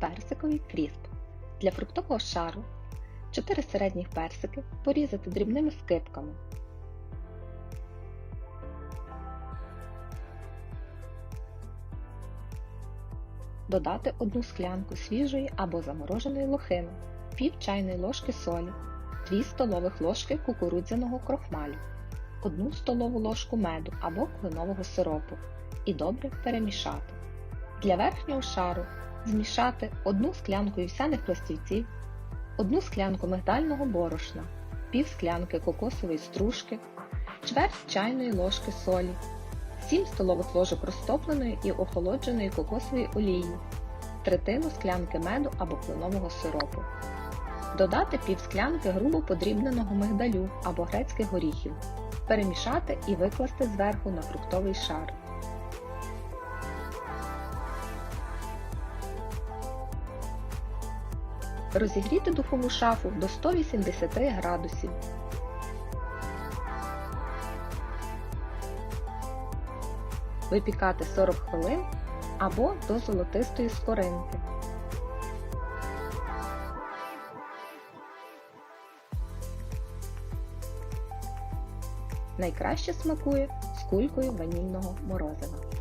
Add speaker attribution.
Speaker 1: персиковий крісп. Для фруктового шару 4 середніх персики порізати дрібними скибками. Додати 1 склянку свіжої або замороженої лохини, пів чайної ложки солі, 2 столових ложки кукурудзяного крохмалю, 1 столову ложку меду або кленового сиропу і добре перемішати. Для верхнього шару змішати 1 склянку вівсяних пластівців, 1 склянку мигдального борошна, пів склянки кокосової стружки, чверть чайної ложки солі, 7 столових ложок розтопленої і охолодженої кокосової олії, третину склянки меду або кленового сиропу. Додати пів склянки грубо подрібненого мигдалю або грецьких горіхів, перемішати і викласти зверху на фруктовий шар. Розігріти духову шафу до 180 градусів. Випікати 40 хвилин або до золотистої скоринки. Найкраще смакує з кулькою ванільного морозива.